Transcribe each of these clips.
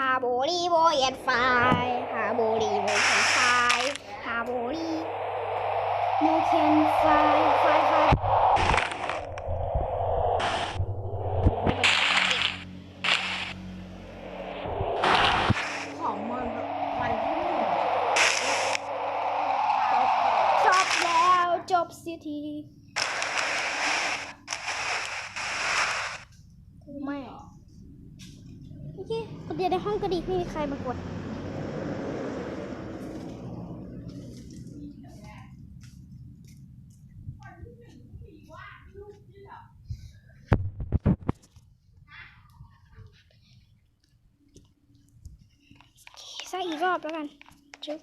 ฮาโบลีโบเอ็นไฟฮาโบลีโบเอ็นไฟฮาโบลีโมเคนไฟไฟไฟของมันวันที่หนึ่งจบแล้วจบสิทีไม่โอเคนเดียวในห้องก็ดีไม่มีใครมากดสักอีกรอบแล้วกันจุ๊บ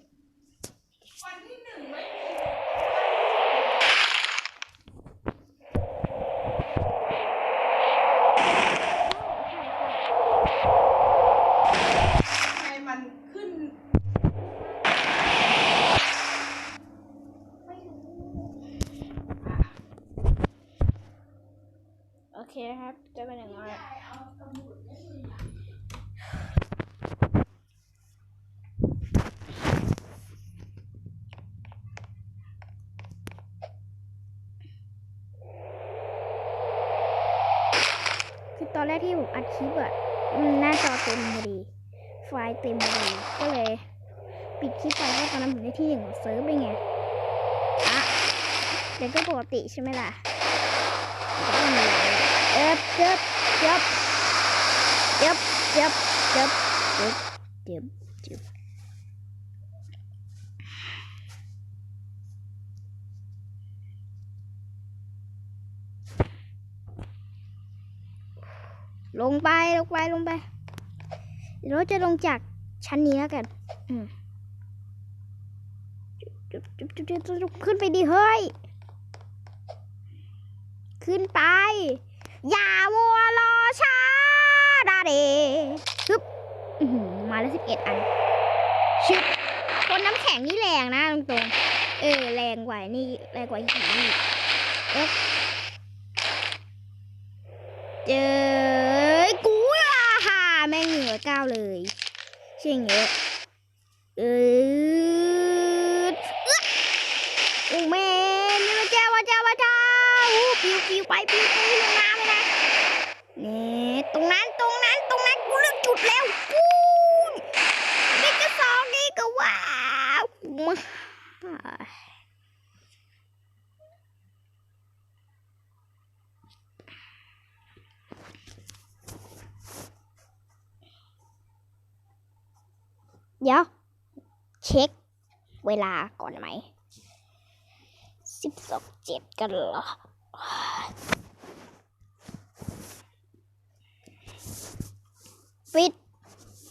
วันที่หนึ่งไม่ทำไมมันขึ้น โอเคครับ จะเป็นอย่างไรคือตอนแรกที่ผมอัดคลิปอะหน้าจอเต็มพอดี ไฟล์เต็มพอดีก็เลย ปิดคลิปไปเพราะตอนนั้นผมได้ที่หนึ่งของเซิร์ฟไปไงอะเดี๋ยวก็ปกติใช่ไหมล่ะก็ไม่ Yep, yep, yep. Yep, yep, yep, yep, yep, yep. ลงไปลงไปลงไปเราจะลงจากชั้นนี้แล้วกันจุบจุบจุบจุบขึ้นไปดีเฮ้ย ขึ้นไป อย่าวัวรอช้าดาเดฮึบมาแล้วสิบเอ็ดอันชึบคนน้ำแข็งนี่แรงนะตรงๆเออแรงกว่านี่แรงกว่าหินนี่เอ๊ะเจอกูอะฮ่าแม่งเหนือก้าวเลยเชี่ยงเยเออโอ้แม่นี่มาเจ้ามาเจ้ามาเจ้าอู้ปิวปิวไปปิวไปลงน้ำเลยนะนี่ตรงนั้นตรงนั้นตรงนั้น ขุดแล้วกูนี่ก็สองนี่ก็ว้าวมาเดี๋ยว เช็คเวลาก่อนไหมสิบสองเจ็ดกันเหรอ with